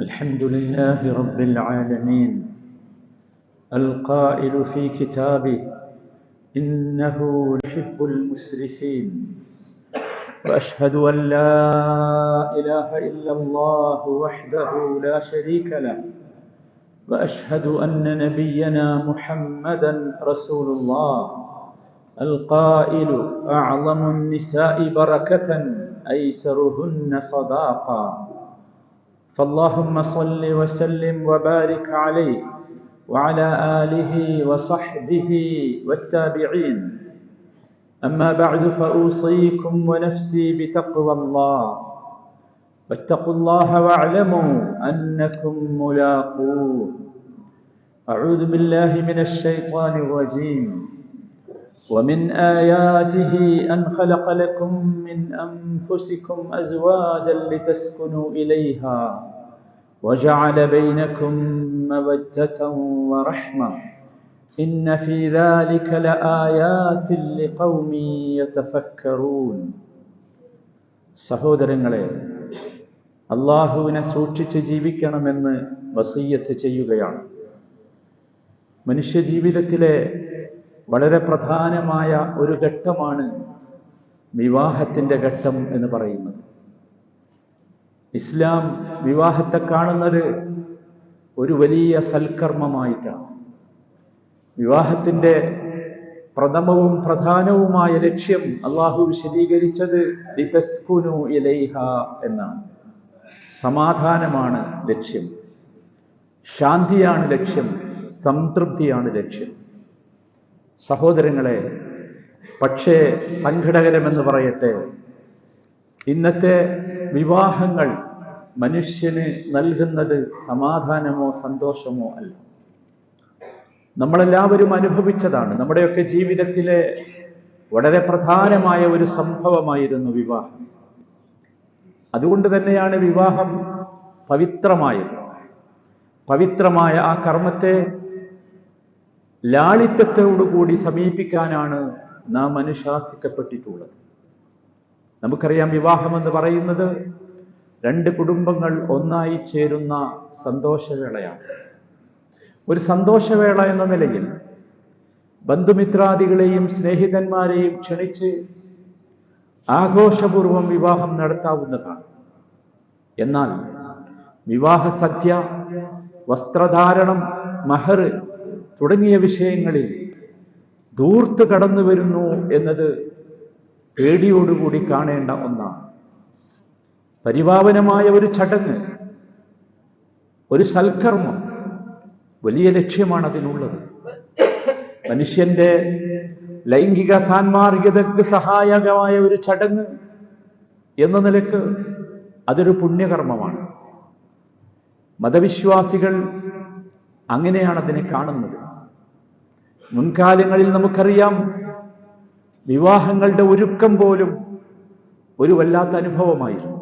الحمد لله رب العالمين. القائل في كتابه إنه يحب المسرفين. وأشهد أن لا إله إلا الله وحده لا شريك له. وأشهد أن نبينا محمدا رسول الله. القائل أعظم النساء بركة أيسرهن صداقا. فاللهم صل وسلم وبارك عليه وعلى آله وصحبه والتابعين. أما بعد فأوصيكم ونفسي بتقوى الله. واتقوا الله واعلموا أنكم ملاقوه. أعوذ بالله من الشيطان الرجيم. ومن آياته أن خلق لكم من أنفسكم أزواجا لتسكنوا إليها وجعل بينكم مودة ورحمة إن في ذلك لآيات لقوم يتفكرون സഹോദരങ്ങളെ അള്ളാഹുവിനെ സൂക്ഷിച്ച് ജീവിക്കണമെന്ന് വസീയത്ത് ചെയ്യുകയാണ് മനുഷ്യജീവിതത്തിലെ വളരെ പ്രധാനമായ ഒരു ഘട്ടമാണ് വിവാഹത്തിന്റെ ഘട്ടം എന്ന് പറയുന്നത്. ഇസ്ലാം വിവാഹത്തെ കാണുന്നത് ഒരു വലിയ സൽക്കർമ്മമായിട്ടാണ്. വിവാഹത്തിന്റെ പ്രഥമവും പ്രധാനവുമായ ലക്ഷ്യം അള്ളാഹു വിശദീകരിച്ചത് ലിതസ്കുനു ഇലൈഹ എന്നാണ്. സമാധാനമാണ് ലക്ഷ്യം. ശാന്തിയാണ് ലക്ഷ്യം. സംതൃപ്തിയാണ് ലക്ഷ്യം. സഹോദരങ്ങളെ പക്ഷേ സങ്കടകരമെന്ന് പറയട്ടെ ഇന്നത്തെ വിവാഹങ്ങൾ മനുഷ്യന് നൽകുന്നത് സമാധാനമോ സന്തോഷമോ അല്ല. നമ്മളെല്ലാവരും അനുഭവിച്ചതാണ്. നമ്മുടെയൊക്കെ ജീവിതത്തിലെ വളരെ പ്രധാനമായ ഒരു സംഭവമായിരുന്നു വിവാഹം. അതുകൊണ്ട് തന്നെയാണ് വിവാഹം പവിത്രമായത്. പവിത്രമായ ആ കർമ്മത്തെ ലാളിത്യത്തോടുകൂടി സമീപിക്കാനാണ് നാം അനുശാസിക്കപ്പെട്ടിട്ടുള്ളത്. നമുക്കറിയാം വിവാഹമെന്ന് പറയുന്നത് രണ്ട് കുടുംബങ്ങൾ ഒന്നായി ചേരുന്ന സന്തോഷവേളയാണ്. ഒരു സന്തോഷവേള എന്ന നിലയിൽ ബന്ധുമിത്രാദികളെയും സ്നേഹിതന്മാരെയും ക്ഷണിച്ച് ആഘോഷപൂർവം വിവാഹം നടത്താവുന്നതാണ്. എന്നാൽ വിവാഹ സദ്യ വസ്ത്രധാരണം മഹർ തുടങ്ങിയ വിഷയങ്ങളിൽ ദൂർത്ത് കടന്നു വരുന്നു എന്നത് പേടിയോടുകൂടി കാണേണ്ട ഒന്നാണ്. പരിപാവനമായ ഒരു ചടങ്ങ് ഒരു സൽക്കർമ്മം വലിയ ലക്ഷ്യമാണ് അതിനുള്ളത് മനുഷ്യന്റെ ലൈംഗിക സാൻമാർഗികതയ്ക്ക് സഹായകമായ ഒരു ചടങ്ങ് എന്ന നിലയ്ക്ക് അതൊരു പുണ്യകർമ്മമാണ്. മതവിശ്വാസികൾ അങ്ങനെയാണ് അതിനെ കാണുന്നത്. മുൻകാലങ്ങളിൽ നമുക്കറിയാം വിവാഹങ്ങളുടെ ഒരുക്കം പോലും ഒരു വല്ലാത്ത അനുഭവമായിരുന്നു.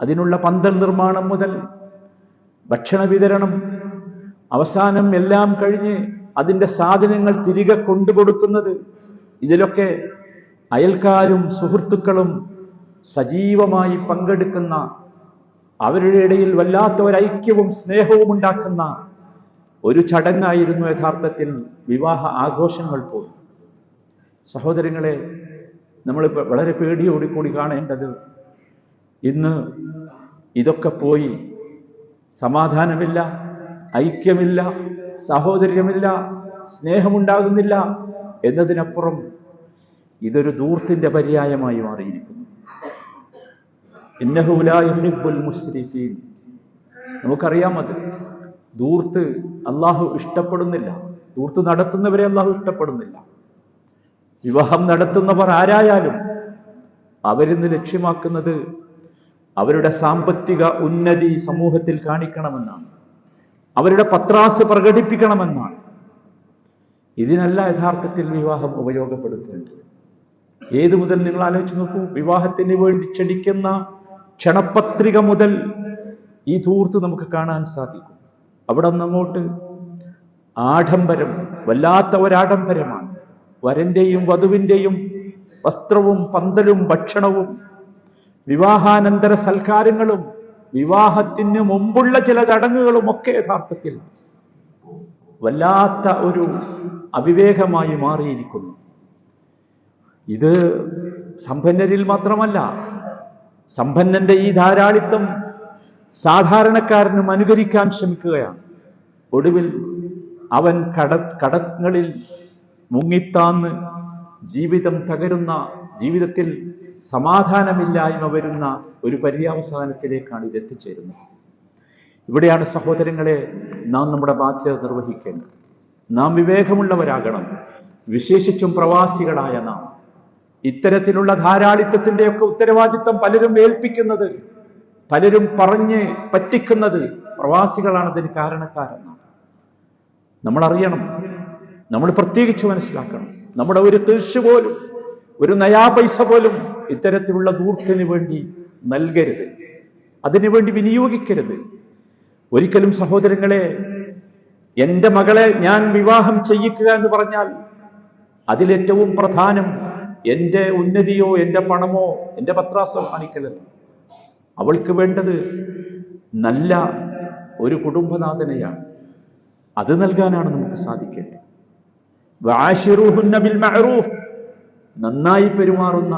അതിനുള്ള പന്തൽ നിർമ്മാണം മുതൽ ഭക്ഷണ വിതരണം അവസാനം എല്ലാം കഴിഞ്ഞ് അതിന്റെ സാധനങ്ങൾ തിരികെ കൊണ്ടുകൊടുക്കുന്നത് ഇതിലൊക്കെ അയൽക്കാരും സുഹൃത്തുക്കളും സജീവമായി പങ്കെടുക്കുന്ന അവരുടെ ഇടയിൽ വല്ലാത്ത ഒരു ഐക്യവും സ്നേഹവും ഉണ്ടാക്കുന്ന ഒരു ചടങ്ങായിരുന്നു യഥാർത്ഥത്തിൽ വിവാഹ ആഘോഷങ്ങൾ പോലും. സഹോദരങ്ങളെ നമ്മൾ വളരെ പേടിയോടുകൂടി കാണേണ്ടത് ഇന്ന് ഇതൊക്കെ പോയി സമാധാനമില്ല ഐക്യമില്ല സഹോദര്യമില്ല സ്നേഹമുണ്ടാകുന്നില്ല എന്നതിനപ്പുറം ഇതൊരു ദൂർത്തിന്റെ പര്യായമായി മാറിയിരിക്കുന്നു. ഇന്നഹുലായുൽ മുസ്ലിഫീൻ നമുക്കറിയാം അത്. ദൂർത്ത് അള്ളാഹു ഇഷ്ടപ്പെടുന്നില്ല. ദൂർത്ത് നടത്തുന്നവരെ അള്ളാഹു ഇഷ്ടപ്പെടുന്നില്ല. വിവാഹം നടത്തുന്നവർ ആരായാലും അവരിന്ന് ലക്ഷ്യമാക്കുന്നത് അവരുടെ സാമ്പത്തിക ഉന്നതി സമൂഹത്തിൽ കാണിക്കണമെന്നാണ്. അവരുടെ പത്രാസ് പ്രകടിപ്പിക്കണമെന്നാണ്. ഇതിനല്ല യഥാർത്ഥത്തിൽ വിവാഹം ഉപയോഗപ്പെടുത്തേണ്ടത്. ഏതു മുതൽ നിങ്ങൾ ആലോചിച്ച് നോക്കൂ വിവാഹത്തിന് വേണ്ടി ക്ഷണിക്കുന്ന ക്ഷണപത്രിക മുതൽ ഈ ധൂർത്ത് നമുക്ക് കാണാൻ സാധിക്കും. അവിടെ നിന്നങ്ങോട്ട് ആഡംബരം വല്ലാത്ത ഒരാഡംബരമാണ്. വരന്റെയും വധുവിന്റെയും വസ്ത്രവും പന്തലും ഭക്ഷണവും വിവാഹാനന്തര സൽക്കാരങ്ങളും വിവാഹത്തിന് മുമ്പുള്ള ചില ചടങ്ങുകളും ഒക്കെ യഥാർത്ഥത്തിൽ വല്ലാത്ത ഒരു അവിവേകമായി മാറിയിരിക്കുന്നു. ഇത് സമ്പന്നരിൽ മാത്രമല്ല സമ്പന്നന്റെ ഈ ധാരാളിത്തം സാധാരണക്കാരനും അനുകരിക്കാൻ ശ്രമിക്കുകയാണ്. ഒടുവിൽ അവൻ കട കടങ്ങളിൽ മുങ്ങിത്താന്ന് ജീവിതം തകരുന്ന ജീവിതത്തിൽ സമാധാനമില്ലായ്മ വരുന്ന ഒരു പര്യവസാനത്തിലേക്കാണ് ഇത് എത്തിച്ചേരുന്നത്. ഇവിടെയാണ് സഹോദരങ്ങളെ നാം നമ്മുടെ ബാധ്യത നിർവഹിക്കേണ്ടത്. നാം വിവേകമുള്ളവരാകണം. വിശേഷിച്ചും പ്രവാസികളായ നാം. ഇത്തരത്തിലുള്ള ധാരാളിത്തത്തിന്റെയൊക്കെ ഉത്തരവാദിത്തം പലരും ഏൽപ്പിക്കുന്നത് പലരും പറഞ്ഞ് പറ്റിക്കുന്നത് പ്രവാസികളാണതിന് അതിന് കാരണക്കാരെന്നാണ് നമ്മൾ അറിയണം നമ്മൾ പ്രത്യേകിച്ച് മനസ്സിലാക്കണം. നമ്മുടെ ഒരു കൃഷി പോലും ഒരു നയാ പൈസ പോലും ഇത്തരത്തിലുള്ള ദൂർത്തിന് വേണ്ടി നൽകരുത്. അതിനുവേണ്ടി വിനിയോഗിക്കരുത്. ഒരിക്കലും സഹോദരങ്ങളെ എന്റെ മകളെ ഞാൻ വിവാഹം ചെയ്യിക്കുക എന്ന് പറഞ്ഞാൽ അതിലേറ്റവും പ്രധാനം എന്റെ ഉന്നതിയോ എന്റെ പണമോ എന്റെ പത്രാസോ കാണിക്കലല്ല. അവൾക്ക് വേണ്ടത് നല്ല ഒരു കുടുംബനാഥനെയാണ്. അത് നൽകാനാണ് നമുക്ക് സാധിക്കേണ്ടത്. മഅറൂഫ്. നന്നായി പെരുമാറുന്ന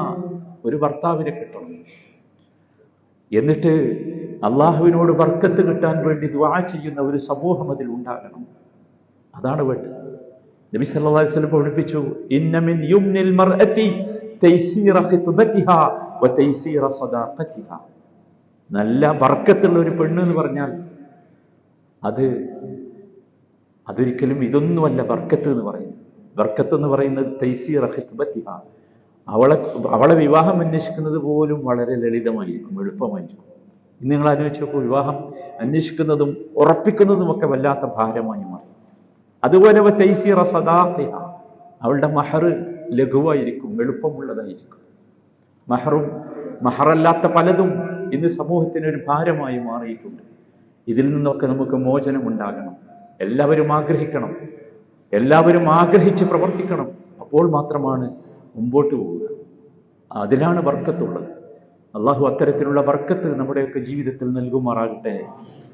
ഒരു ഭർത്താവിനെ കിട്ടണം. എന്നിട്ട് അള്ളാഹുവിനോട് ബർക്കത്ത് കിട്ടാൻ വേണ്ടി ദ്വാ ചെയ്യുന്ന ഒരു സമൂഹം അതിൽ ഉണ്ടാകണം. അതാണ് വേണ്ടത്. നബി സല്ലല്ലാഹു അലൈഹി വസല്ലം പഠിപ്പിച്ചു ഇന്ന മിൻ യുംനിൽ മർഅതി നല്ല ബർക്കത്തുള്ള ഒരു പെണ്ണ് എന്ന് പറഞ്ഞാൽ അത് അതൊരിക്കലും ഇതൊന്നുമല്ല ബർക്കത്ത് എന്ന് പറയുന്നത്. ബർക്കത്ത് എന്ന് പറയുന്നത് തൈസീറ ഖിത്ബതിഹ അവളെ അവളെ വിവാഹം അന്വേഷിക്കുന്നത് പോലും വളരെ ലളിതമായിരിക്കും എളുപ്പമായിരിക്കും. ഇന്ന് നിങ്ങൾ ആലോചിച്ച് നോക്കൂ വിവാഹം അന്വേഷിക്കുന്നതും ഉറപ്പിക്കുന്നതും ഒക്കെ വല്ലാത്ത ഭാരമായി മാറി. അതുപോലെ തൈസീറ സദാഖിഹ. അവളുടെ മഹർ ലഘുവായിരിക്കും എളുപ്പമുള്ളതായിരിക്കും. മഹറും മഹറല്ലാത്ത പലതും ഇന്ന് സമൂഹത്തിന് ഒരു ഭാരമായി മാറിയിട്ടുണ്ട്. ഇതിൽ നിന്നൊക്കെ നമുക്ക് മോചനം ഉണ്ടാകണം എല്ലാവരും ആഗ്രഹിക്കണം എല്ലാവരും ആഗ്രഹിച്ച് പ്രവർത്തിക്കണം അപ്പോൾ മാത്രമാണ് മുമ്പോട്ട് പോവുക അതിലാണ് വർക്കത്തുള്ളത് അള്ളാഹു അത്തരത്തിലുള്ള വർക്കത്ത് നമ്മുടെയൊക്കെ ജീവിതത്തിൽ നൽകുമാറാകട്ടെ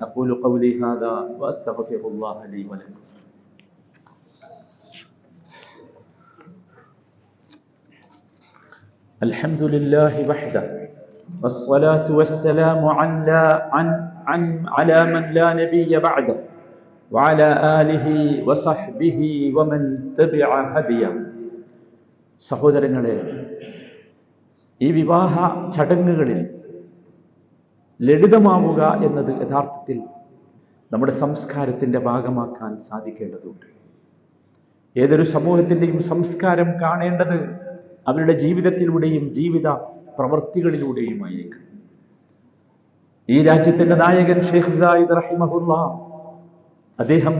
അപ്പോലു ഖൗലി ഹാദാ വഅസ്തഗ്ഫിറുല്ലാഹ ലി വലക്കും الحمد لله وحده والصلاة والسلام على عن عن على من لا نبي بعده وعلى آله وصحبه ومن تبع هديه സഹോദരങ്ങളെ ഈ വിവാഹ ചടങ്ങുകളിൽ ലളിതമാവുക എന്നത് യഥാർത്ഥത്തിൽ നമ്മുടെ സംസ്കാരത്തിൻ്റെ ഭാഗമാക്കാൻ സാധിക്കേണ്ടതുണ്ട് ഏതൊരു സമൂഹത്തിൻ്റെയും സംസ്കാരം കാണേണ്ടത് അവരുടെ ജീവിതത്തിലൂടെയും ജീവിത പ്രവൃത്തികളിലൂടെയുമായിരിക്കും ഈ രാജ്യത്തിന്റെ നായകൻ ഷെയ്ഖ് സായിദ് റഹിമഹുല്ല അദ്ദേഹം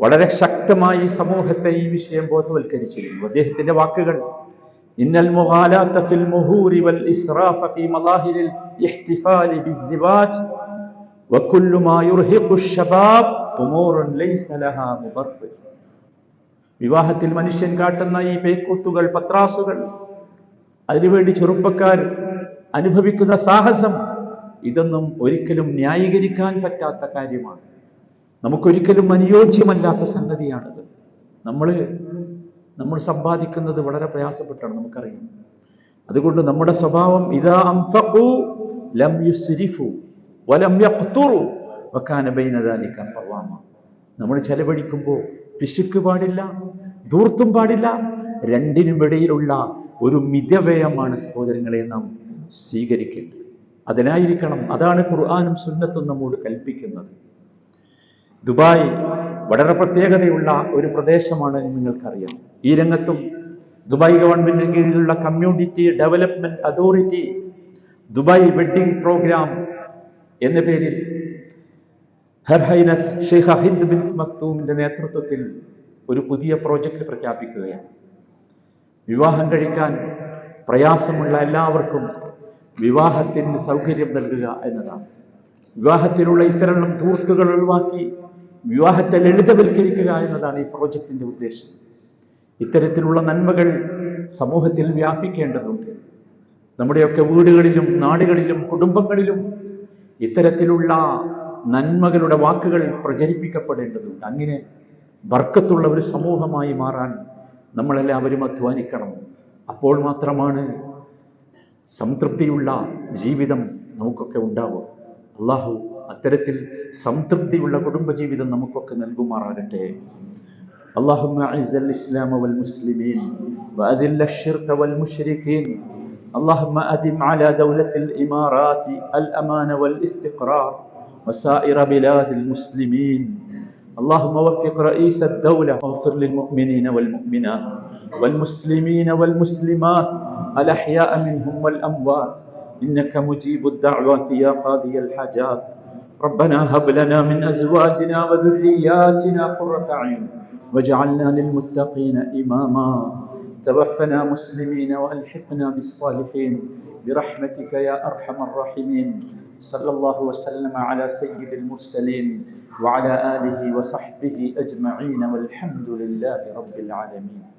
വളരെ ശക്തമായി സമൂഹത്തെ ഈ വിഷയം ബോധവൽക്കരിച്ചിരുന്നു അദ്ദേഹത്തിന്റെ വാക്കുകൾ ഇന്നൽ മുഗാലാത്ത ഫിൽ മുഹൂരി വൽ ഇസ്റാഫ ഫി മലാഹിരിൽ ഇഹ്തിഫാലി ബിസ്സിവാജ് وكل ما يرهق الشباب امور ليس لها مبرر വിവാഹത്തിൽ മനുഷ്യൻ കാട്ടുന്ന ഈ പേക്കൂത്തുകൾ പത്രാസുകൾ അതിനുവേണ്ടി ചെറുപ്പക്കാർ അനുഭവിക്കുന്ന സാഹസം ഇതൊന്നും ഒരിക്കലും ന്യായീകരിക്കാൻ പറ്റാത്ത കാര്യമാണ് നമുക്കൊരിക്കലും അനുയോജ്യമല്ലാത്ത സംഗതിയാണിത്. നമ്മൾ നമ്മൾ സമ്പാദിക്കുന്നത് വളരെ പ്രയാസപ്പെട്ടാണ് നമുക്കറിയാം. അതുകൊണ്ട് നമ്മുടെ സ്വഭാവം ഇതാ അംഫഖു ലം യുസ്രിഫു വലം യഖ്തുറു വകാന ബൈന ദാലിക നമ്മൾ ചെലവഴിക്കുമ്പോൾ പിശുക്ക് പാടില്ല ദൂർത്തും പാടില്ല രണ്ടിനും ഇടയിലുള്ള ഒരു മിതവ്യയമാണ് സഹോദരങ്ങളെ നാം സ്വീകരിക്കേണ്ടത്. അതിനായിരിക്കണം അതാണ് ഖുർആാനും സുന്നത്തും നമ്മോട് കൽപ്പിക്കുന്നത്. ദുബായ് വളരെ പ്രത്യേകതയുള്ള ഒരു പ്രദേശമാണ് നിങ്ങൾക്കറിയാം. ഈ രംഗത്തും ദുബായ് ഗവൺമെന്റിന് കീഴിലുള്ള community development authority Dubai wedding programme എന്ന പേരിൽ her highness Sheikh Hind bin മക്തൂമിന്റെ നേതൃത്വത്തിൽ ഒരു പുതിയ പ്രോജക്റ്റ് പ്രഖ്യാപിക്കുകയാണ്. വിവാഹം കഴിക്കാൻ പ്രയാസമുള്ള എല്ലാവർക്കും വിവാഹത്തിന് സൗകര്യം നൽകുക എന്നതാണ്. വിവാഹത്തിലുള്ള ഇത്തരം ധൂർത്തുകൾ ഒഴിവാക്കി വിവാഹത്തെ ലളിതവൽക്കരിക്കുക എന്നതാണ് ഈ പ്രോജക്റ്റിന്റെ ഉദ്ദേശം. ഇത്തരത്തിലുള്ള നന്മകൾ സമൂഹത്തിൽ വ്യാപിക്കേണ്ടതുണ്ട്. നമ്മുടെയൊക്കെ വീടുകളിലും നാടുകളിലും കുടുംബങ്ങളിലും ഇത്തരത്തിലുള്ള നന്മകളുടെ വാക്കുകൾ പ്രചരിപ്പിക്കപ്പെടേണ്ടതുണ്ട്. അങ്ങനെ വർക്കത്തുള്ള ഒരു സമൂഹമായി മാറാൻ നമ്മളെല്ലാവരും അധ്വാനിക്കണം. അപ്പോൾ മാത്രമാണ് സംതൃപ്തിയുള്ള ജീവിതം നമുക്കൊക്കെ ഉണ്ടാവുക. അള്ളാഹു അത്തരത്തിൽ സംതൃപ്തിയുള്ള കുടുംബജീവിതം നമുക്കൊക്കെ നൽകുമാറാകട്ടെ اللهم أعز الإسلام والمسلمين وأذل الشرك والمشركين اللهم أدم على دولة الإمارات الأمان والاستقرار وسائر بلاد المسلمين اللهم وفق رئيس الدولة واغفر للمؤمنين والمؤمنات والمسلمين والمسلمات الأحياء منهم والأموات إنك مجيب الدعوات يا قاضي الحاجات ربنا هب لنا من أزواجنا وذرياتنا قرة أعين واجعلنا للمتقين إماما. توفنا مسلمين وألحقنا بالصالحين. برحمتك يا أرحم الراحمين. صلى الله وسلم على سيد المرسلين وعلى آله وصحبه أجمعين والحمد لله رب العالمين.